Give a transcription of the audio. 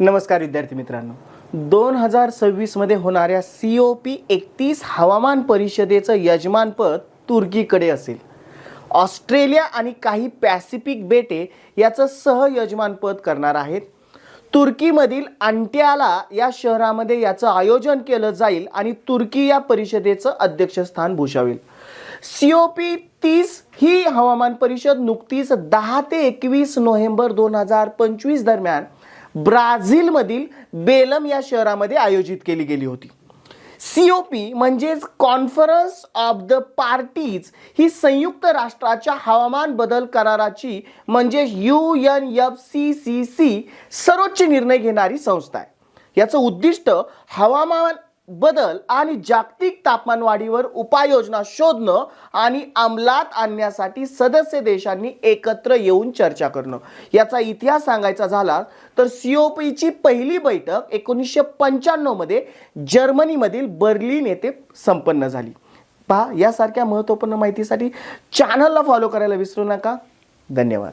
नमस्कार विद्यार्थी मित्रांनो. दोन हजार सव्वीसमध्ये होणाऱ्या सी ओ पी एकतीस हवामान परिषदेचं यजमानपद तुर्कीकडे असेल. ऑस्ट्रेलिया आणि काही पॅसिफिक बेटे याचं सहयजमानपद करणार आहेत. तुर्कीमधील अंट्याला या शहरामध्ये याचं आयोजन केलं जाईल आणि तुर्की या परिषदेचं अध्यक्षस्थान भूषवेल. सी ओ पी तीस ही हवामान परिषद नुकतीच दहा ते एकवीस नोव्हेंबर दोन हजार पंचवीस दरम्यान ब्राझीलमधील बेलम या शहरामध्ये आयोजित केली गेली होती. सी ओ पी म्हणजेच कॉन्फरन्स ऑफ द पार्टीज ही संयुक्त राष्ट्राच्या हवामान बदल कराराची म्हणजे U N F C C C सर्वोच्च निर्णय घेणारी संस्था आहे. याचं उद्दिष्ट हवामान बदल आणि जागतिक तापमानवाढीवर उपाययोजना शोधणं आणि अंमलात आणण्यासाठी सदस्य देशांनी एकत्र येऊन चर्चा करणं. याचा इतिहास सांगायचा झाला तर सीओपीची पहिली बैठक एकोणीसशे पंच्याण्णवमध्ये जर्मनीमधील बर्लिन येथे संपन्न झाली. पहा यासारख्या महत्त्वपूर्ण माहितीसाठी चॅनलला फॉलो करायला विसरू नका. धन्यवाद.